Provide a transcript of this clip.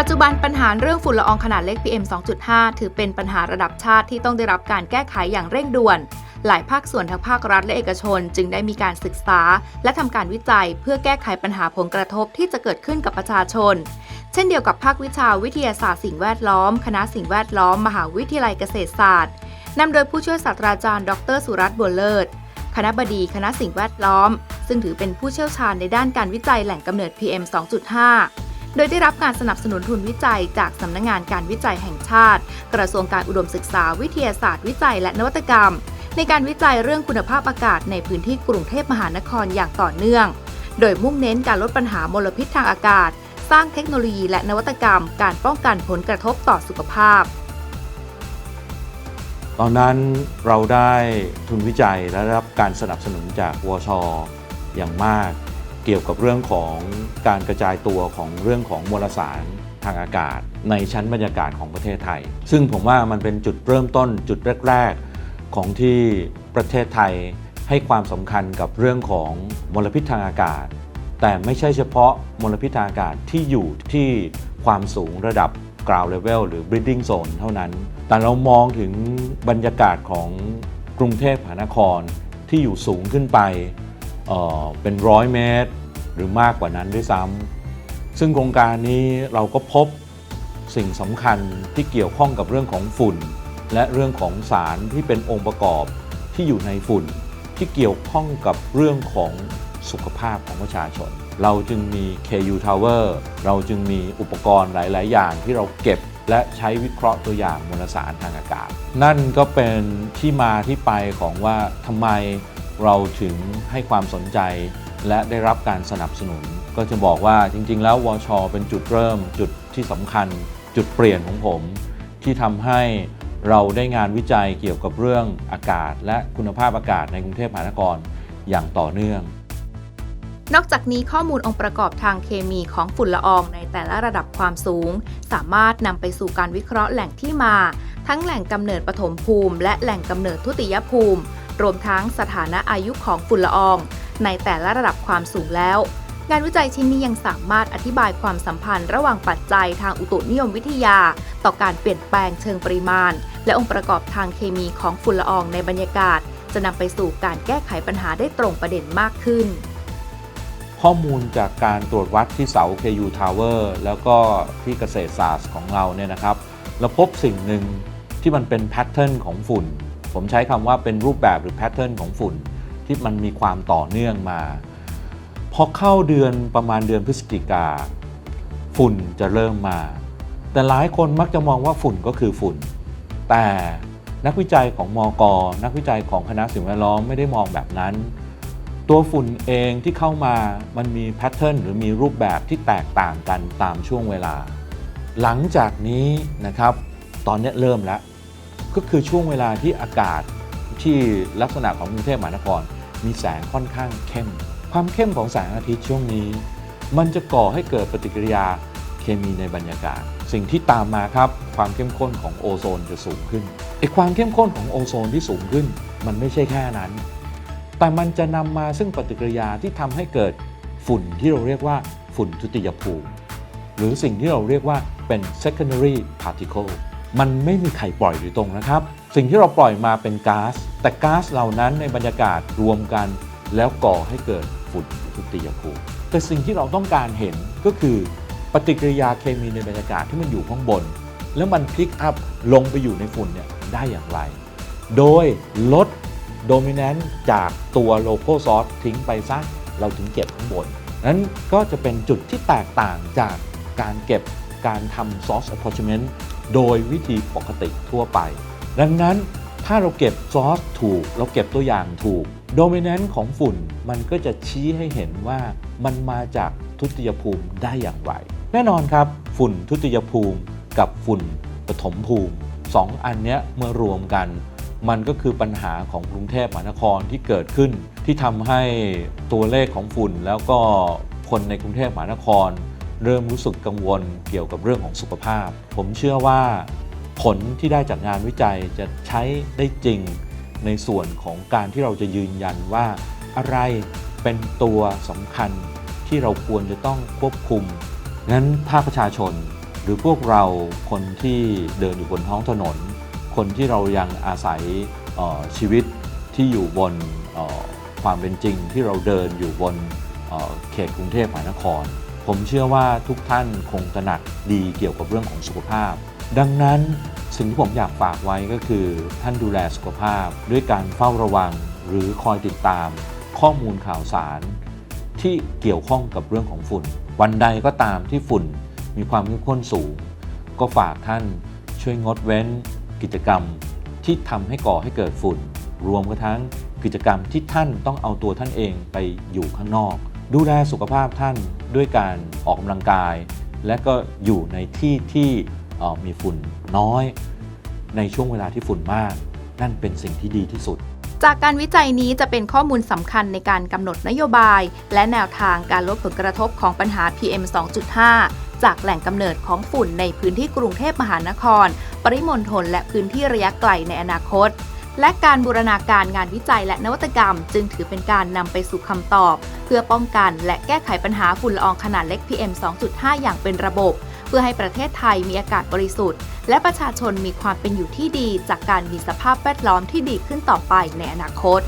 ปัจุบันปัญหาเรื่องฝุ่นละอองขนาดเล็ก PM 2.5 ถือเป็นปัญหาระดับชาติที่ต้องได้รับการแก้ไขอย่างเร่งด่วน หลายภาคส่วนทั้งภาครัฐและเอกชน จึงได้มีการศึกษา และทำการวิจัยเพื่อแก้ไขปัญหาผลกระทบที่จะเกิดขึ้นกับประชาชน เช่นเดียวกับภาควิชาวิทยาศาสตร์สิ่งแวดล้อม คณะสิ่งแวดล้อม มหาวิทยาลัยเกษตรศาสตร์นำโดยผู้ช่วยศาสตราจารย์ ดรสุรัตน์บัวเลิศคณะบดีคณะสิ่งแวดล้อม ซึ่งถือเป็นผู้เชี่ยวชาญในด้านการวิจัยแหล่งกำเนิด PM 2.5 โดยได้รับการสนับสนุนทุนวิจัยจากสำนักงงานการวิจัยแห่งชาติ กระทรวงการอุดมศึกษาวิทยาศาสตร์วิจัยและนวัตกรรม ในการวิจัยเรื่องคุณภาพอากาศในพื้นที่กรุงเทพมหานครอย่างต่อเนื่อง โดยมุ่งเน้นการลดปัญหามลพิษทางอากาศ สร้างเทคโนโลยีและนวัตกรรม การป้องกันผลกระทบต่อสุขภาพตอนนั้นเราได้ทุนวิจัยและรับการสนับสนุนจากวชอย่างมาก เกี่ยวกับเรื่องของการกระจายตัวของเรื่องของมวลสารทางอากาศ ในชั้นบรรยากาศของประเทศไทย ซึ่งผมว่ามันเป็นจุดเริ่มต้นจุดแรก ๆ ของที่ประเทศไทยให้ความสำคัญกับเรื่องของมลพิษทางอากาศ แต่ไม่ใช่เฉพาะมลพิษทางอากาศที่อยู่ที่ความสูงระดับ ground level หรือ breathing zone เท่านั้น แต่เรามองถึงบรรยากาศของกรุงเทพมหานครที่อยู่สูงขึ้นไป เป็นร้อยเมตร หรือมากกว่านั้นด้วยซ้ำซึ่งโครงการนี้เราก็พบสิ่งสำคัญที่เกี่ยวข้องกับเรื่องของฝุ่น และเรื่องของสารที่เป็นองค์ประกอบที่อยู่ในฝุ่น ที่เกี่ยวข้องกับเรื่องของสุขภาพของประชาชน เราจึงมี KU Tower เราจึงมีอุปกรณ์หลาย ๆ อย่างที่เราเก็บและใช้วิเคราะห์ตัวอย่างมวลสารทางอากาศ นั่นก็เป็นที่มาที่ไปของว่าทำไม เราถึงให้ความสนใจและได้รับการสนับสนุน ก็จะบอกว่าจริง ๆ แล้ววช เป็นจุดเริ่มจุดที่สำคัญ จุดเปลี่ยนของผม ที่ทำให้เราได้งานวิจัยเกี่ยวกับเรื่องอากาศ และคุณภาพอากาศในกรุงเทพมหานครอย่างต่อเนื่อง นอกจากนี้ข้อมูลองค์ประกอบทางเคมีของฝุ่นละอองในแต่ละระดับความสูง สามารถนำไปสู่การวิเคราะห์แหล่งที่มา ทั้งแหล่งกำเนิดปฐมภูมิ และแหล่งกำเนิดทุติยภูมิ รวมทั้งสถานะอายุของฝุ่นละออง ในแต่ละระดับความสูงแล้ว งานวิจัยชิ้นนี้ยังสามารถอธิบายความสัมพันธ์ระหว่างปัจจัยทางอุตุนิยมวิทยา ต่อการเปลี่ยนแปลงเชิงปริมาณ และองค์ประกอบทางเคมีของฝุ่นละอองในบรรยากาศ จะนำไปสู่การแก้ไขปัญหาได้ตรงประเด็นมากขึ้น ข้อมูลจากการตรวจวัดที่เสา KU Tower แล้วก็ที่เกษตรศาสตร์ของเราเนี่ยนะครับเราพบสิ่งหนึ่งที่มันเป็นแพทเทิร์นของฝุ่น ผมใช้คำว่าเป็นรูปแบบหรือแพทเทิร์นของฝุ่นที่มันมีความต่อเนื่องมา พอเข้าเดือนประมาณเดือนพฤศจิกา ฝุ่นจะเริ่มมา แต่หลายคนมักจะมองว่าฝุ่นก็คือฝุ่น แต่นักวิจัยของมอกนักวิจัยของคณะสิ่งแวดล้อมไม่ได้มองแบบนั้น ตัวฝุ่นเองที่เข้ามามันมีแพทเทิร์นหรือมีรูปแบบที่แตกต่างกันตามช่วงเวลา หลังจากนี้นะครับ ตอนนี้เริ่มแล้ว ก็คือช่วงเวลาที่อากาศที่ลักษณะของกรุงเทพมหานคร มีแสงค่อนข้างเข้ม ความเข้มของแสงอาทิตย์ช่วงนี้ มันจะก่อให้เกิดปฏิกิริยาเคมีในบรรยากาศ สิ่งที่ตามมาครับ ความเข้มข้นของโอโซนจะสูงขึ้นไอ้ความเข้มข้นของโอโซนที่สูงขึ้น มันไม่ใช่แค่นั้น แต่มันจะนำมาซึ่งปฏิกิริยาที่ทำให้เกิดฝุ่นที่เราเรียกว่าฝุ่นทุติยภูมิ หรือสิ่งที่เราเรียกว่าเป็น secondary particle มันไม่มีใครปล่อยโดยตรงนะครับ สิ่งที่เราปล่อยมาเป็นก๊าซแต่ก๊าซเหล่านั้นในบรรยากาศรวมกัน แล้วก่อให้เกิดฝุ่นทุติยภูมิแต่สิ่งที่เราต้องการเห็นก็คือปฏิกิริยาเคมีในบรรยากาศที่มันอยู่ข้างบน แล้วมันพลิกอัพลงไปอยู่ในฝุ่นเนี่ยได้อย่างไร โดยลดโดมิเนนต์จากตัวโลโก้ซอสทิ้งไปซะเราถึงเก็บข้างบน นั้นก็จะเป็นจุดที่แตกต่างจากการเก็บการทำซอส attachment โดยวิธีปกติทั่วไป ดังนั้นถ้าเราเก็บซอสถูก เราเก็บตัวอย่างถูกโดเมิเนนต์ของฝุ่นมันก็จะชี้ให้เห็นว่ามันมาจากทุติยภูมิได้อย่างไร แน่นอนครับ ฝุ่นทุติยภูมิกับฝุ่นปฐมภูมิสองอันเนี้ยเมื่อรวมกัน มันก็คือปัญหาของกรุงเทพมหานครที่เกิดขึ้น ที่ทำให้ตัวเลขของฝุ่นแล้วก็คนในกรุงเทพมหานคร เริ่มรู้สึกกังวลเกี่ยวกับเรื่องของสุขภาพ ผมเชื่อว่าผลที่ได้จากงานวิจัยจะใช้ได้จริง ในส่วนของการที่เราจะยืนยันว่า อะไรเป็นตัวสำคัญที่เราควรจะต้องควบคุมงั้นภาคประชาชนหรือพวกเราคนที่เดินอยู่บนท้องถนน คนที่เรายังอาศัยออชีวิตที่อยู่บนออความเป็นจริงที่เราเดินอยู่บนเออเขตกรุงเทพมหานคร ผมเชื่อว่าทุกท่านคงตระหนักดีเกี่ยวกับเรื่องของสุขภาพ ดังนั้นสิ่งที่ผมอยากฝากไว้ก็คือ ท่านดูแลสุขภาพ ด้วยการเฝ้าระวังหรือคอยติดตาม ข้อมูลข่าวสาร ที่เกี่ยวข้องกับเรื่องของฝุ่น วันใดก็ตามที่ฝุ่นมีความเข้มข้นสูง ก็ฝากท่านช่วยงดเว้น กิจกรรมที่ทำให้ก่อให้เกิดฝุ่น รวมกระทั่งกิจกรรมที่ท่านต้องเอาตัวท่านเองไปอยู่ข้างนอก ดูแลสุขภาพท่านด้วยการออกกำลังกาย และก็อยู่ในที่ที่มีฝุ่นน้อย ในช่วงเวลาที่ฝุ่นมาก นั่นเป็นสิ่งที่ดีที่สุด จากการวิจัยนี้จะเป็นข้อมูลสำคัญในการกำหนดนโยบาย และแนวทางการลดผลกระทบของปัญหา PM 2.5 จากแหล่งกำเนิดของฝุ่นในพื้นที่กรุงเทพมหานคร ปริมณฑลและพื้นที่ระยะไกลในอนาคต และการบูรณาการงานวิจัยและนวัตกรรม จึงถือเป็นการนำไปสู่คำตอบ เพื่อป้องกันและแก้ไขปัญหาฝุ่นละอองขนาดเล็ก PM 2.5 อย่างเป็นระบบ เพื่อให้ประเทศไทยมีอากาศบริสุทธิ์ และประชาชนมีความเป็นอยู่ที่ดี จากการมีสภาพแวดล้อมที่ดีขึ้นต่อไปในอนาคต